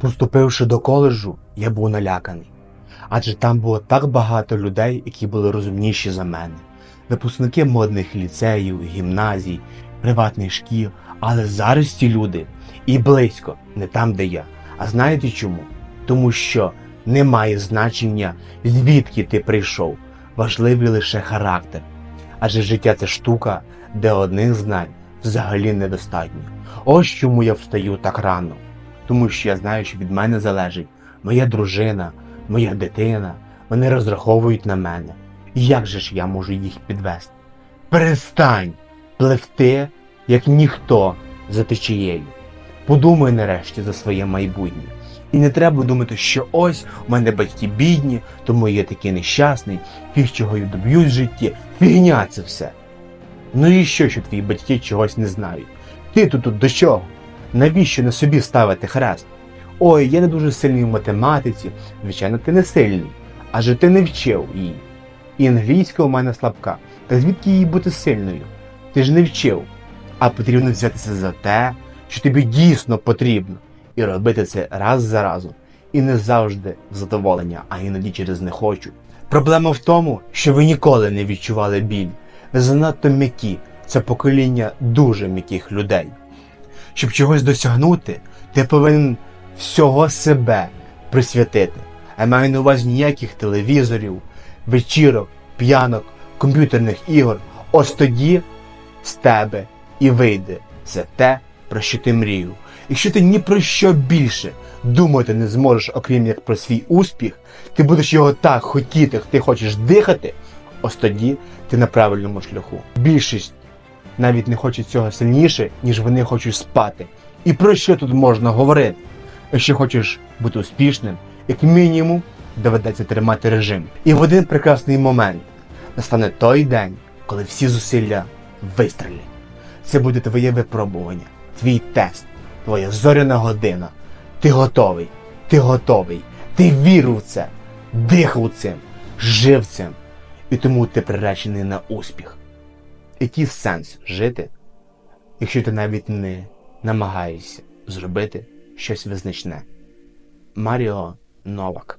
Поступивши до коледжу, я був наляканий. Адже там було так багато людей, які були розумніші за мене. Випускники модних ліцеїв, гімназій, приватних шкіл. Але зараз ці люди і близько не там, де я. А знаєте чому? Тому що немає значення, звідки ти прийшов. Важливий лише характер. Адже життя це штука, де одних знань взагалі недостатньо. Ось чому я встаю так рано. Тому що я знаю, що від мене залежить моя дружина, моя дитина. Вони розраховують на мене. І як же ж я можу їх підвести? Перестань пливти, як ніхто за течією. Подумай нарешті за своє майбутнє. І не треба думати, що ось у мене батьки бідні, тому я такий нещасний, фіг чого я доб'юсь в житті. Фігня це все. Ну і що, що твої батьки чогось не знають? Ти тут до чого? Навіщо на собі ставити хрест? Ой, я не дуже сильний в математиці. Звичайно, ти не сильний, адже ти не вчив її. І англійська у мене слабка. Та звідки їй бути сильною? Ти ж не вчив. А потрібно взятися за те, що тобі дійсно потрібно, і робити це раз за разом. І не завжди задоволення, а іноді через не хочу. Проблема в тому, що ви ніколи не відчували біль. Ви занадто м'які. Це покоління дуже м'яких людей. Щоб чогось досягнути, ти повинен всього себе присвятити. Я маю на увазі ніяких телевізорів, вечірок, п'янок, комп'ютерних ігор. Ось тоді з тебе і вийде все те, про що ти мрію. Якщо ти ні про що більше думати не зможеш, окрім як про свій успіх, ти будеш його так хотіти, як ти хочеш дихати, ось тоді ти на правильному шляху. Більшість навіть не хоче цього сильніше, ніж вони хочуть спати. І про що тут можна говорити? Якщо хочеш бути успішним, як мінімум доведеться тримати режим. І в один прекрасний момент настане той день, коли всі зусилля вистрілять. Це буде твоє випробування, твій тест, твоя зоряна година. Ти готовий, ти готовий, ти вірив в це, дихав цим, жив цим. І тому ти приречений на успіх. Який сенс жити, якщо ти навіть не намагаєшся зробити щось визначне? Маріо Новак